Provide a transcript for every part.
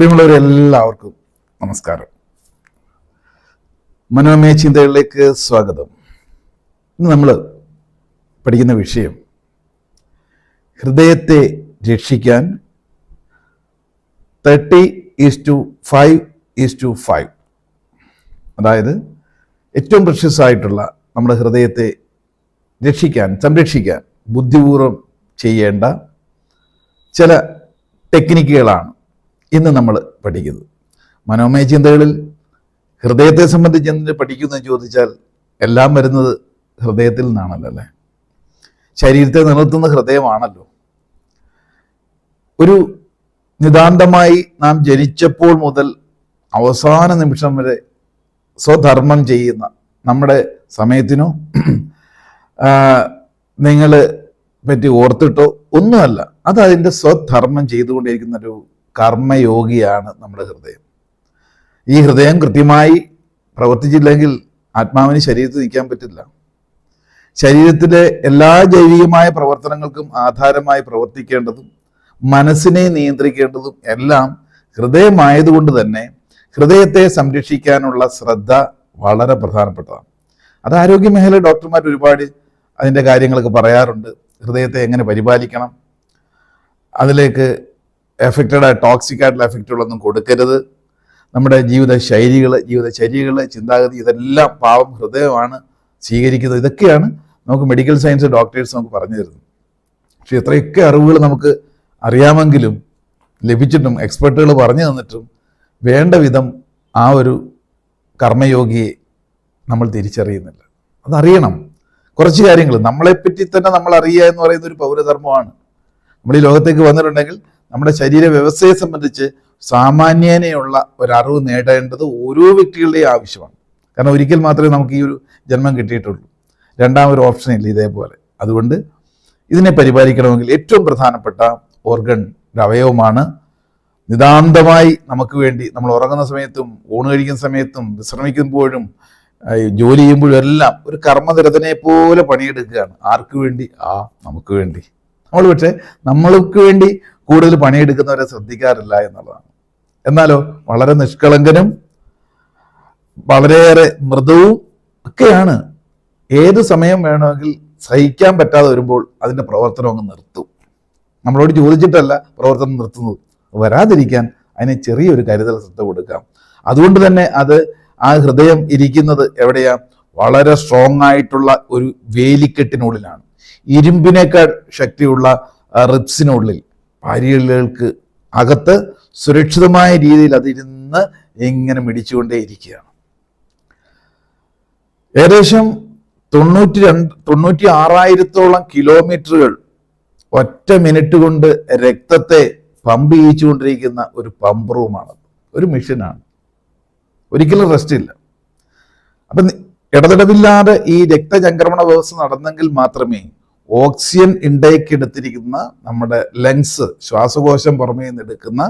പ്രിയമുള്ളവരെല്ലാവർക്കും നമസ്കാരം. മനോമയ ചിന്തകളിലേക്ക് സ്വാഗതം. ഇന്ന് നമ്മൾ പഠിക്കുന്ന വിഷയം ഹൃദയത്തെ രക്ഷിക്കാൻ thirty is to five is to five. അതായത് ഏറ്റവും പ്രഷ്യസ് ആയിട്ടുള്ള നമ്മുടെ ഹൃദയത്തെ രക്ഷിക്കാൻ സംരക്ഷിക്കാൻ ബുദ്ധിപൂർവം ചെയ്യേണ്ട ചില ടെക്നിക്കുകളാണ് ഇന്ന് നമ്മൾ പഠിക്കുന്നത് മനോമയ ചിന്തകളിൽ ഹൃദയത്തെ സംബന്ധിച്ച് എന്തിന് പഠിക്കുന്നത് ചോദിച്ചാൽ എല്ലാം വരുന്നത് ഹൃദയത്തിൽ നിന്നാണല്ലോ അല്ലേ? ശരീരത്തെ നിലനിർത്തുന്ന ഹൃദയമാണല്ലോ. ഒരു നിതാന്തമായി നാം ജനിച്ചപ്പോൾ മുതൽ അവസാന നിമിഷം വരെ സ്വധർമ്മം ചെയ്യുന്ന നമ്മുടെ സമയത്തിനോ നിങ്ങൾ പറ്റി ഓർത്തിട്ടോ ഒന്നുമല്ല. അത് സ്വധർമ്മം ചെയ്തുകൊണ്ടിരിക്കുന്ന ഒരു കർമ്മയോഗിയാണ് നമ്മുടെ ഹൃദയം. ഈ ഹൃദയം കൃത്യമായി പ്രവർത്തിച്ചില്ലെങ്കിൽ ആത്മാവിന് ശരീരത്തിൽ നിൽക്കാൻ പറ്റില്ല. ശരീരത്തിലെ എല്ലാ ജൈവികമായ പ്രവർത്തനങ്ങൾക്കും ആധാരമായി പ്രവർത്തിക്കേണ്ടതും മനസ്സിനെ നിയന്ത്രിക്കേണ്ടതും എല്ലാം ഹൃദയമായതുകൊണ്ട് തന്നെ ഹൃദയത്തെ സംരക്ഷിക്കാനുള്ള ശ്രദ്ധ വളരെ പ്രധാനപ്പെട്ടതാണ്. അത് ആരോഗ്യ മേഖല ഡോക്ടർമാർ ഒരുപാട് അതിന്റെ കാര്യങ്ങളൊക്കെ പറയാറുണ്ട്. ഹൃദയത്തെ എങ്ങനെ പരിപാലിക്കണം? അതിലേക്ക് എഫക്റ്റഡ് ടോക്സിക് ആയിട്ടുള്ള എഫക്റ്റുകളൊന്നും കൊടുക്കരുത്. നമ്മുടെ ജീവിത ശൈലികൾ ജീവിതചര്യകൾ ചിന്താഗതി ഇതെല്ലാം പാവം ഹൃദയമാണ് സ്വീകരിക്കുന്നത്. ഇതൊക്കെയാണ് നമുക്ക് മെഡിക്കൽ സയൻസ് ഡോക്ടേഴ്സ് നമുക്ക് പറഞ്ഞു തരുന്നത്. പക്ഷെ ഇത്രയൊക്കെ അറിവുകൾ നമുക്ക് അറിയാമെങ്കിലും ലഭിച്ചിട്ടും എക്സ്പെർട്ടുകൾ പറഞ്ഞു തന്നിട്ടും വേണ്ട വിധം ആ ഒരു കർമ്മയോഗിയെ നമ്മൾ തിരിച്ചറിയുന്നില്ല. അതറിയണം. കുറച്ച് കാര്യങ്ങൾ. നമ്മളെപ്പറ്റി തന്നെ നമ്മൾ അറിയുക എന്ന് പറയുന്ന ഒരു പൗരധർമ്മമാണ്. നമ്മൾ ഈ ലോകത്തേക്ക് വന്നിട്ടുണ്ടെങ്കിൽ നമ്മുടെ ശരീര വ്യവസ്ഥയെ സംബന്ധിച്ച് സാമാന്യേനയുള്ള ഒരറിവ് നേടേണ്ടത് ഓരോ വ്യക്തികളുടെയും ആവശ്യമാണ്. കാരണം ഒരിക്കൽ മാത്രമേ നമുക്ക് ഈ ഒരു ജന്മം കിട്ടിയിട്ടുള്ളൂ. രണ്ടാമൊരു ഓപ്ഷൻ ഇല്ല ഇതേപോലെ. അതുകൊണ്ട് ഇതിനെ പരിപാലിക്കണമെങ്കിൽ ഏറ്റവും പ്രധാനപ്പെട്ട ഓർഗൺ അവയവമാണ്. നിതാന്തമായി നമുക്ക് വേണ്ടി നമ്മൾ ഉറങ്ങുന്ന സമയത്തും ഊണ് കഴിക്കുന്ന സമയത്തും വിശ്രമിക്കുമ്പോഴും ജോലി ചെയ്യുമ്പോഴും എല്ലാം ഒരു കർമ്മനിരതനെ പോലെ പണിയെടുക്കുകയാണ്. ആർക്ക് വേണ്ടി? ആ നമുക്ക് വേണ്ടി. നമ്മൾ പക്ഷേ നമ്മൾക്ക് വേണ്ടി കൂടുതൽ പണിയെടുക്കുന്നവരെ ശ്രദ്ധിക്കാറില്ല എന്നുള്ളതാണ്. എന്നാലോ വളരെ നിഷ്കളങ്കനും വളരെയേറെ മൃദുവും ഒക്കെയാണ്. ഏത് സമയം വേണമെങ്കിൽ സഹിക്കാൻ പറ്റാതെ വരുമ്പോൾ അതിന്റെ പ്രവർത്തനം അങ്ങ് നിർത്തും. നമ്മളോട് ചോദിച്ചിട്ടല്ല പ്രവർത്തനം നിർത്തുന്നത്. വരാതിരിക്കാൻ അതിന് ചെറിയൊരു കരുതൽ ശ്രദ്ധ കൊടുക്കാം. അതുകൊണ്ട് തന്നെ അത് ആ ഹൃദയം ഇരിക്കുന്നത് എവിടെയാ? വളരെ സ്ട്രോങ് ആയിട്ടുള്ള ഒരു വേലിക്കെട്ടിനുള്ളിലാണ്. ഇരുമ്പിനേക്കാൾ ശക്തിയുള്ള റിപ്സിനുള്ളിൽ പാരിയലുകൾക്ക് അകത്ത് സുരക്ഷിതമായ രീതിയിൽ അതിരുന്ന് ഇങ്ങനെ മിടിച്ചുകൊണ്ടേ ഇരിക്കുകയാണ് ഏകദേശം തൊണ്ണൂറ്റി രണ്ട് തൊണ്ണൂറ്റി ആറായിരത്തോളം കിലോമീറ്ററുകൾ ഒറ്റ മിനിറ്റ് കൊണ്ട് രക്തത്തെ പമ്പ് ചെയ്യിച്ചുകൊണ്ടിരിക്കുന്ന ഒരു പമ്പ് റൂമാണ്. ഒരു മെഷീനാണ്. ഒരിക്കലും റെസ്റ്റ് ഇല്ല. അപ്പം ഇടതടവില്ലാതെ ഈ രക്തചംക്രമണ വ്യവസ്ഥ നടന്നെങ്കിൽ മാത്രമേ ഓക്സിജൻ ഇൻടേക്ക് എടുത്തിരിക്കുന്ന നമ്മുടെ ലങ്സ് ശ്വാസകോശം പുറമേ നിന്ന് എടുക്കുന്ന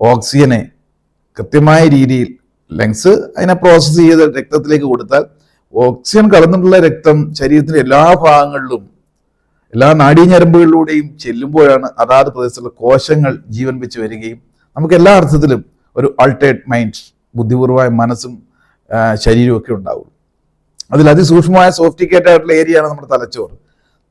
ഓക്സിജനെ കൃത്യമായ രീതിയിൽ ലങ്സ് അതിനെ പ്രോസസ്സ് ചെയ്ത് രക്തത്തിലേക്ക് കൊടുത്താൽ ഓക്സിജൻ കടന്നിട്ടുള്ള രക്തം ശരീരത്തിന്റെ എല്ലാ ഭാഗങ്ങളിലും എല്ലാ നാഡീഞരമ്പുകളിലൂടെയും ചെല്ലുമ്പോഴാണ് അതാത് പ്രദേശത്തുള്ള കോശങ്ങൾ ജീവൻ വെച്ച് വരികയും നമുക്ക് എല്ലാ അർത്ഥത്തിലും ഒരു ആൾട്ടേഡ് മൈൻഡ് ബുദ്ധിപൂർവമായ മനസ്സും ശരീരവും ഒക്കെ ഉണ്ടാവുള്ളൂ. അതിൽ അതിസൂക്ഷ്മമായ സോഫ്റ്റിക്കേറ്റ് ആയിട്ടുള്ള ഏരിയയാണ് നമ്മുടെ തലച്ചോറ്.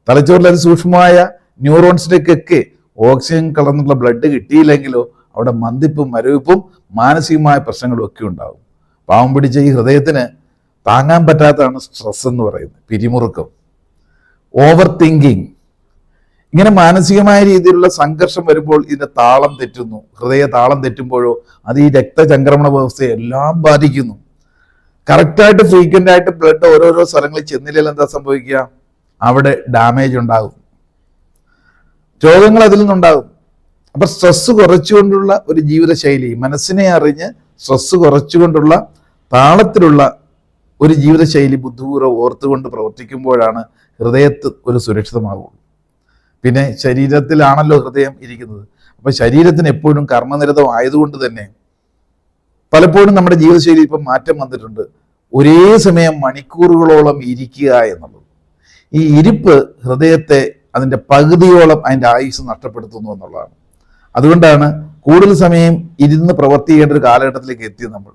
തലച്ചോറിൽ അതിസൂക്ഷ്മമായ ന്യൂറോൺസിലേക്കൊക്കെ ഓക്സിജൻ കലർന്നുള്ള ബ്ലഡ് കിട്ടിയില്ലെങ്കിലോ അവിടെ മന്ദിപ്പും മരവിപ്പും മാനസികമായ പ്രശ്നങ്ങളും ഒക്കെ ഉണ്ടാകും പാവം പിടിച്ച ഈ ഹൃദയത്തിന് താങ്ങാൻ പറ്റാത്തതാണ് സ്ട്രെസ് എന്ന് പറയുന്നത് പിരിമുറുക്കം. ഓവർ തിങ്കിങ് ഇങ്ങനെ മാനസികമായ രീതിയിലുള്ള സംഘർഷം വരുമ്പോൾ ഇതിന്റെ താളം തെറ്റുന്നു. ഹൃദയ താളം തെറ്റുമ്പോഴോ അത് ഈ രക്തചംക്രമണ വ്യവസ്ഥയെ എല്ലാം ബാധിക്കുന്നു. കറക്റ്റായിട്ട് ഫ്രീക്വന്റ് ആയിട്ട് ബ്ലഡ് ഓരോരോ സ്ഥലങ്ങളിൽ ചെന്നില്ലെങ്കിൽ എന്താ സംഭവിക്കുക? അവിടെ ഡാമേജ് ഉണ്ടാകും. രോഗങ്ങൾ അതിൽ നിന്നുണ്ടാകും. അപ്പൊ സ്ട്രെസ് കുറച്ചുകൊണ്ടുള്ള ഒരു ജീവിതശൈലി മനസ്സിനെ അറിഞ്ഞ് സ്ട്രെസ് കുറച്ചുകൊണ്ടുള്ള താളത്തിലുള്ള ഒരു ജീവിതശൈലി ബുദ്ധിപൂർവം ഓർത്തുകൊണ്ട് പ്രവർത്തിക്കുമ്പോഴാണ് ഹൃദയത്ത് ഒരു സുരക്ഷിതമാകുള്ളൂ പിന്നെ ശരീരത്തിലാണല്ലോ ഹൃദയം ഇരിക്കുന്നത്. അപ്പൊ ശരീരത്തിന് എപ്പോഴും കർമ്മനിരതം ആയതുകൊണ്ട് തന്നെ പലപ്പോഴും നമ്മുടെ ജീവിതശൈലി ഇപ്പം മാറ്റം വന്നിട്ടുണ്ട്. ഒരേ സമയം മണിക്കൂറുകളോളം ഇരിക്കുക എന്നുള്ളത്. ഈ ഇരിപ്പ് ഹൃദയത്തെ അതിന്റെ പകുതിയോളം അതിന്റെ ആയുസ് നഷ്ടപ്പെടുത്തുന്നു എന്നുള്ളതാണ്. അതുകൊണ്ടാണ് കൂടുതൽ സമയം ഇരുന്ന് പ്രവർത്തിക്കേണ്ട ഒരു കാലഘട്ടത്തിലേക്ക് എത്തിയത് നമ്മൾ.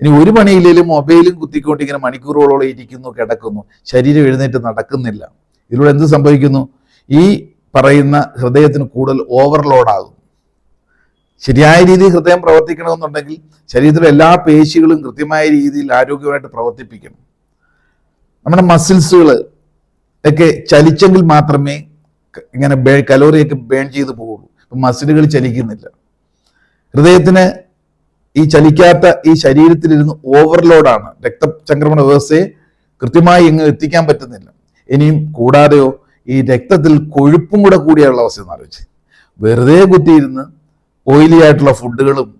ഇനി ഒരു പണിയില്ലെങ്കിലും മൊബൈലും കുത്തിക്കൊണ്ട് ഇങ്ങനെ മണിക്കൂറുകളോളം ഇരിക്കുന്നു കിടക്കുന്നു. ശരീരം എഴുന്നേറ്റ് നടക്കുന്നില്ല. ഇതിലൂടെ എന്ത് സംഭവിക്കുന്നു? ഈ പറയുന്ന ഹൃദയത്തിന് കൂടുതൽ ഓവർലോഡാകും ശരിയായ രീതിയിൽ ഹൃദയം പ്രവർത്തിക്കണമെന്നുണ്ടെങ്കിൽ ശരീരത്തിലെ എല്ലാ പേശികളും കൃത്യമായ രീതിയിൽ ആരോഗ്യമായിട്ട് പ്രവർത്തിപ്പിക്കണം. നമ്മുടെ മസിൽസുകൾ ഒക്കെ ചലിച്ചെങ്കിൽ മാത്രമേ ഇങ്ങനെ ബേ കലോറിയൊക്കെ ബേൺ ചെയ്ത് പോകുള്ളൂ ഇപ്പം മസിലുകൾ ചലിക്കുന്നില്ല. ഹൃദയത്തിന് ഈ ചലിക്കാത്ത ഈ ശരീരത്തിലിരുന്ന് ഓവർലോഡാണ് രക്തചംക്രമണ വ്യവസ്ഥയെ കൃത്യമായി ഇങ്ങ് എത്തിക്കാൻ പറ്റുന്നില്ല. ഇനിയും കൂടാതെയോ ഈ രക്തത്തിൽ കൊഴുപ്പും കൂടെ കൂടിയുള്ള അവസ്ഥ എന്ന് ആലോചിച്ച്. വെറുതെ കുത്തിയിരുന്ന് ഓയിലി ആയിട്ടുള്ള ഫുഡുകളും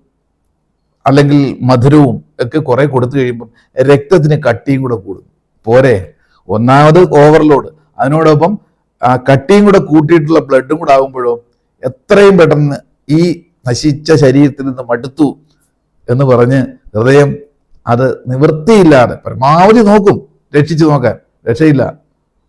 അല്ലെങ്കിൽ മധുരവും ഒക്കെ കുറെ കൊടുത്തു കഴിയുമ്പം രക്തത്തിന് കട്ടിയും കൂടെ കൂടും. പോരെ? ഒന്നാമത് ഓവർലോഡ് അതിനോടൊപ്പം കട്ടിയും കൂടെ കൂട്ടിയിട്ടുള്ള ബ്ലഡും കൂടെ ആകുമ്പോഴോ എത്രയും പെട്ടെന്ന് ഈ നശിച്ച ശരീരത്തിൽ നിന്ന് മടുത്തു എന്ന് പറഞ്ഞ് ഹൃദയം അത് നിവൃത്തിയില്ലാതെ പരമാവധി നോക്കും രക്ഷിച്ചു നോക്കാൻ. രക്ഷയില്ല.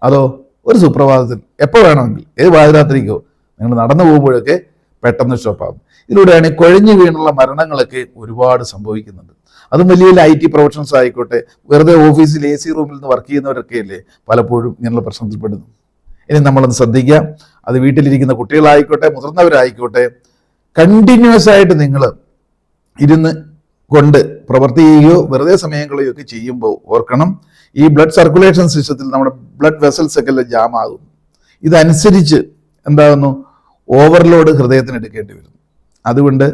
അതോ ഒരു സുപ്രഭാതത്തിൽ എപ്പോൾ വേണമെങ്കിൽ ഏത് പാതിരാത്രിക്കോ നിങ്ങൾ നടന്നു പോകുമ്പോഴൊക്കെ പെട്ടെന്ന് സ്റ്റോപ്പാകും ഇതിലൂടെയാണ് കൊഴിഞ്ഞു വീണുള്ള മരണങ്ങളൊക്കെ ഒരുപാട് സംഭവിക്കുന്നുണ്ട് അതും വലിയ വലിയ ഐ ടി പ്രൊഫഷൻസ് ആയിക്കോട്ടെ. വെറുതെ ഓഫീസിൽ എ സി റൂമിൽ നിന്ന് വർക്ക് ചെയ്യുന്നവരൊക്കെ അല്ലേ? പലപ്പോഴും ഇങ്ങനെയുള്ള പ്രശ്നത്തിൽപ്പെടുന്നു ഇനി നമ്മളൊന്ന് ശ്രദ്ധിക്കുക. അത് വീട്ടിലിരിക്കുന്ന കുട്ടികളായിക്കോട്ടെ മുതിർന്നവരായിക്കോട്ടെ കണ്ടിന്യൂസ് ആയിട്ട് നിങ്ങൾ ഇരുന്ന് കൊണ്ട് പ്രവർത്തി ചെയ്യുകയോ വെറുതെ സമയം കളയുകയോ ഒക്കെ ചെയ്യുമ്പോൾ ഓർക്കണം ഈ ബ്ലഡ് സർക്കുലേഷൻ സിസ്റ്റത്തിൽ നമ്മുടെ ബ്ലഡ് വെസൽസ് ഒക്കെ ജാം ആകും. ഇതനുസരിച്ച് എന്താകുന്നു? ഓവർലോഡ് ഹൃദയത്തിന് എടുക്കേണ്ടി വരുന്നു അതുകൊണ്ട്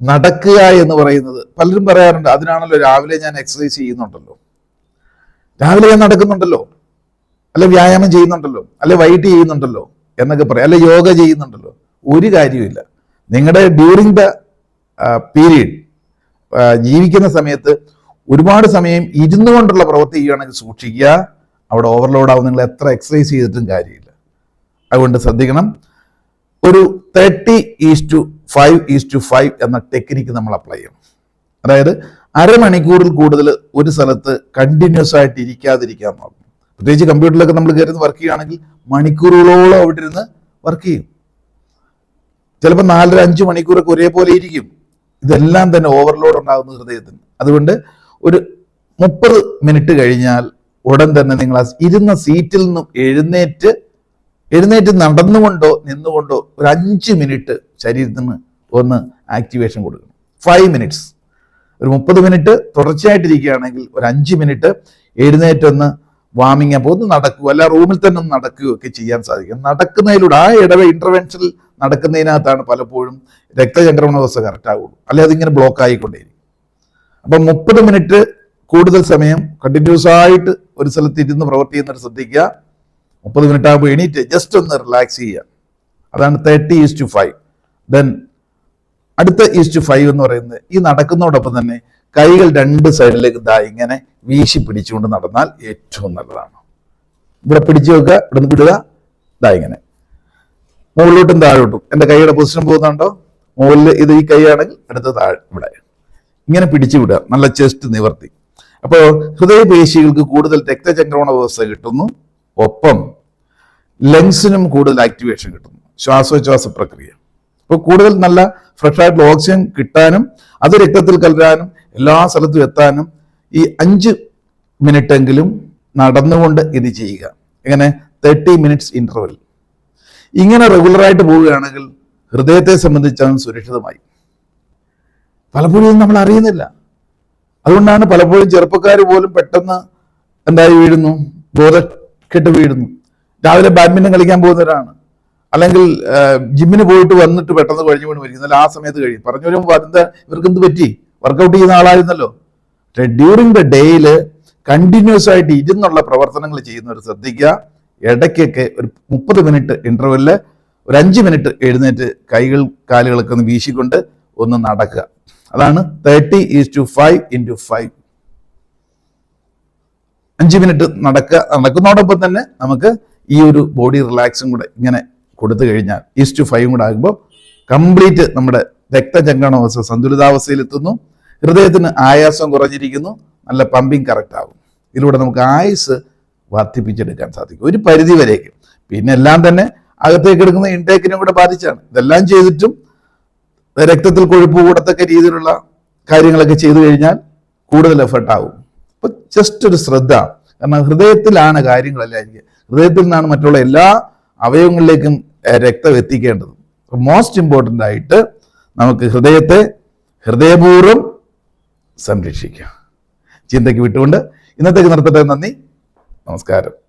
നടക്കുക എന്ന് പറയുന്നത്. പലരും പറയാറുണ്ട് അതിനാണല്ലോ രാവിലെ ഞാൻ എക്സസൈസ് ചെയ്യുന്നുണ്ടല്ലോ. രാവിലെ ഞാൻ നടക്കുന്നുണ്ടല്ലോ. അല്ലെ വ്യായാമം ചെയ്യുന്നുണ്ടല്ലോ. അല്ലെ വൈകിട്ട് ചെയ്യുന്നുണ്ടല്ലോ എന്നൊക്കെ പറയാം. അല്ലെ യോഗ ചെയ്യുന്നുണ്ടല്ലോ. ഒരു കാര്യമില്ല നിങ്ങളുടെ ഡ്യൂറിങ് ദ പീരീഡ് ജീവിക്കുന്ന സമയത്ത് ഒരുപാട് സമയം ഇരുന്നു കൊണ്ടുള്ള പ്രവൃത്തി ചെയ്യുകയാണെങ്കിൽ സൂക്ഷിക്കുക. അവിടെ ഓവർലോഡ് ആവും. നിങ്ങൾ എത്ര എക്സസൈസ് ചെയ്തിട്ടും കാര്യമില്ല. അതുകൊണ്ട് ശ്രദ്ധിക്കണം. ഒരു thirty is to five is to five എന്ന ടെക്നിക്ക് നമ്മൾ അപ്ലൈ ചെയ്യണം. അതായത് അരമണിക്കൂറിൽ കൂടുതൽ ഒരു സ്ഥലത്ത് കണ്ടിന്യൂസ് ആയിട്ട് ഇരിക്കാതിരിക്കാൻ നോക്കും പ്രത്യേകിച്ച് കമ്പ്യൂട്ടറിലൊക്കെ നമ്മൾ കയറി വർക്ക് ചെയ്യുകയാണെങ്കിൽ മണിക്കൂറുകളോളം അവിടെ ഇരുന്ന് വർക്ക് ചെയ്യും. ചിലപ്പോൾ നാലര അഞ്ച് മണിക്കൂറൊക്കെ ഒരേപോലെ ഇരിക്കും. ഇതെല്ലാം തന്നെ ഓവർലോഡ് ഉണ്ടാകുന്ന ഹൃദയത്തിന്. അതുകൊണ്ട് ഒരു മുപ്പത് മിനിറ്റ് കഴിഞ്ഞാൽ ഉടൻ തന്നെ നിങ്ങൾ ആ ഇരുന്ന സീറ്റിൽ നിന്നും എഴുന്നേറ്റ് എഴുന്നേറ്റ് നടന്നുകൊണ്ടോ നിന്നുകൊണ്ടോ ഒരു അഞ്ച് മിനിറ്റ് ശരീരത്തിന് ഒന്ന് ആക്ടിവേഷൻ കൊടുക്കണം. ഫൈവ് മിനിറ്റ്സ് ഒരു മുപ്പത് മിനിറ്റ് തുടർച്ചയായിട്ടിരിക്കുകയാണെങ്കിൽ ഒരു അഞ്ച് മിനിറ്റ് എഴുന്നേറ്റൊന്ന് വാമിങ് അപ്പ് ഒന്ന് നടക്കുക അല്ല റൂമിൽ തന്നെ ഒന്ന് നടക്കുകയോ ഒക്കെ ചെയ്യാൻ സാധിക്കും. നടക്കുന്നതിലൂടെ ആ ഇടവ ഇന്റർവെൻഷനിൽ നടക്കുന്നതിനകത്താണ് പലപ്പോഴും രക്തചംക്രമണ വ്യവസ്ഥ കറക്റ്റ് ആവുള്ളൂ. അല്ലെ അതിങ്ങനെ ബ്ലോക്ക് ആയിക്കൊണ്ടേയിരിക്കും. അപ്പം മുപ്പത് മിനിറ്റ് കൂടുതൽ സമയം കണ്ടിന്യൂസ് ആയിട്ട് ഒരു സ്ഥലത്ത് ഇരുന്ന് പ്രവർത്തി ശ്രദ്ധിക്കുക. മുപ്പത് മിനിറ്റ് ആകുമ്പോൾ എണീറ്റ് ജസ്റ്റ് ഒന്ന് റിലാക്സ് ചെയ്യുക. അതാണ് thirty is to five then അടുത്ത ഈസ് ടു ഫൈവ് എന്ന് പറയുന്നത് ഈ നടക്കുന്നതോടൊപ്പം തന്നെ കൈകൾ രണ്ട് സൈഡിലേക്ക് ദാ ഇങ്ങനെ വീശി പിടിച്ചുകൊണ്ട് നടന്നാൽ ഏറ്റവും നല്ലതാണ്. ഇവിടെ പിടിച്ചു വെക്കുക ഇവിടെ നിന്ന് വിടുക ദാ ഇങ്ങനെ. മുകളിലോട്ടും താഴോട്ടും. എന്റെ കൈയുടെ പൊസിഷൻ പോകുന്നുണ്ടോ? മുകളിൽ ഇത് ഈ കൈയാണെങ്കിൽ അടുത്ത താഴെ ഇവിടെ. ഇങ്ങനെ പിടിച്ചു വിടുക നല്ല ചെസ്റ്റ് നിവർത്തി. അപ്പോൾ ഹൃദയപേശികൾക്ക് കൂടുതൽ രക്തചംക്രമണ വ്യവസ്ഥ കിട്ടുന്നു. ഒപ്പം ലങ്സിനും കൂടുതൽ ആക്ടിവേഷൻ കിട്ടുന്നു. ശ്വാസോച്ഛ്വാസ പ്രക്രിയ. അപ്പോൾ കൂടുതൽ നല്ല ഫ്രഷ് ആയിട്ടുള്ള ഓക്സിജൻ കിട്ടാനും അത് രക്തത്തിൽ കലരാനും എല്ലാ സ്ഥലത്തും എത്താനും ഈ അഞ്ച് മിനിറ്റെങ്കിലും നടന്നുകൊണ്ട് ഇത് ചെയ്യുക. ഇങ്ങനെ തേർട്ടി മിനിറ്റ്സ് ഇന്റർവെൽ ഇങ്ങനെ റെഗുലറായിട്ട് പോവുകയാണെങ്കിൽ ഹൃദയത്തെ സംബന്ധിച്ചാണ് സുരക്ഷിതമായി. പലപ്പോഴും നമ്മൾ അറിയുന്നില്ല. അതുകൊണ്ടാണ് പലപ്പോഴും ചെറുപ്പക്കാർ പോലും പെട്ടെന്ന് എന്തായി വീഴുന്നു? ബോധക്കെട്ട് വീഴുന്നു. രാവിലെ ബാഡ്മിന്റൺ കളിക്കാൻ പോകുന്നവരാണ്. അല്ലെങ്കിൽ ജിമ്മിന് പോയിട്ട് വന്നിട്ട് പെട്ടെന്ന് കഴിഞ്ഞു വീണ് അല്ല ആ സമയത്ത് കഴിയും. പറഞ്ഞു വരുമ്പോൾ എന്താ ഇവർക്ക് എന്ത് പറ്റി? വർക്കൗട്ട് ചെയ്യുന്ന ആളായിരുന്നല്ലോ. ഡ്യൂറിങ് ദ ഡേയിൽ കണ്ടിന്യൂസ് ആയിട്ട് ഇരുന്നുള്ള പ്രവർത്തനങ്ങൾ ചെയ്യുന്നവർ ശ്രദ്ധിക്കുക. ഇടയ്ക്കൊക്കെ ഒരു മുപ്പത് മിനിറ്റ് ഇന്റർവെല്ലിൽ ഒരു അഞ്ച് മിനിറ്റ് എഴുന്നേറ്റ് കൈകൾ കാലുകളൊക്കെ ഒന്ന് വീശിക്കൊണ്ട് ഒന്ന് നടക്കുക. അതാണ് thirty is to five into five അഞ്ച് മിനിറ്റ് നടക്കുക. നടക്കുന്നതോടൊപ്പം തന്നെ നമുക്ക് ഈ ഒരു ബോഡി റിലാക്സും കൂടെ ഇങ്ങനെ കൊടുത്തു കഴിഞ്ഞാൽ ഈസ്റ്റ് ടു ഫൈവും കൂടെ ആകുമ്പോൾ കംപ്ലീറ്റ് നമ്മുടെ രക്തചംക്രമണാവസ്ഥ സന്തുലിതാവസ്ഥയിലെത്തുന്നു. ഹൃദയത്തിന് ആയാസം കുറഞ്ഞിരിക്കുന്നു. നല്ല പമ്പിങ് കറക്റ്റ് ആകും. ഇതിലൂടെ നമുക്ക് ആയുസ് വർദ്ധിപ്പിച്ചെടുക്കാൻ സാധിക്കും. ഒരു പരിധി വരേക്ക് പിന്നെ എല്ലാം തന്നെ അകത്തേക്ക് എടുക്കുന്ന ഇൻടേക്കിനെ കൂടെ ബാധിച്ചാണ്. ഇതെല്ലാം ചെയ്തിട്ടും രക്തത്തിൽ കൊഴുപ്പ് കൂടത്തക്ക രീതിയിലുള്ള കാര്യങ്ങളൊക്കെ ചെയ്തു കഴിഞ്ഞാൽ കൂടുതൽ എഫർട്ട് ആകും അപ്പൊ ജസ്റ്റ് ഒരു ശ്രദ്ധ. കാരണം ഹൃദയത്തിലാണ് കാര്യങ്ങളെല്ലാം ഇരിക്കുക ഹൃദയത്തിൽ നിന്നാണ് മറ്റുള്ള എല്ലാ അവയവങ്ങളിലേക്കും രക്തം എത്തിക്കേണ്ടത്. മോസ്റ്റ് ഇമ്പോർട്ടന്റ് ആയിട്ട് നമുക്ക് ഹൃദയത്തെ ഹൃദയപൂർവം സംരക്ഷിക്കാം. ചിന്തയ്ക്ക് വിട്ടുകൊണ്ട് ഇന്നത്തേക്ക് നിർത്തട്ടെ. നന്ദി. നമസ്കാരം.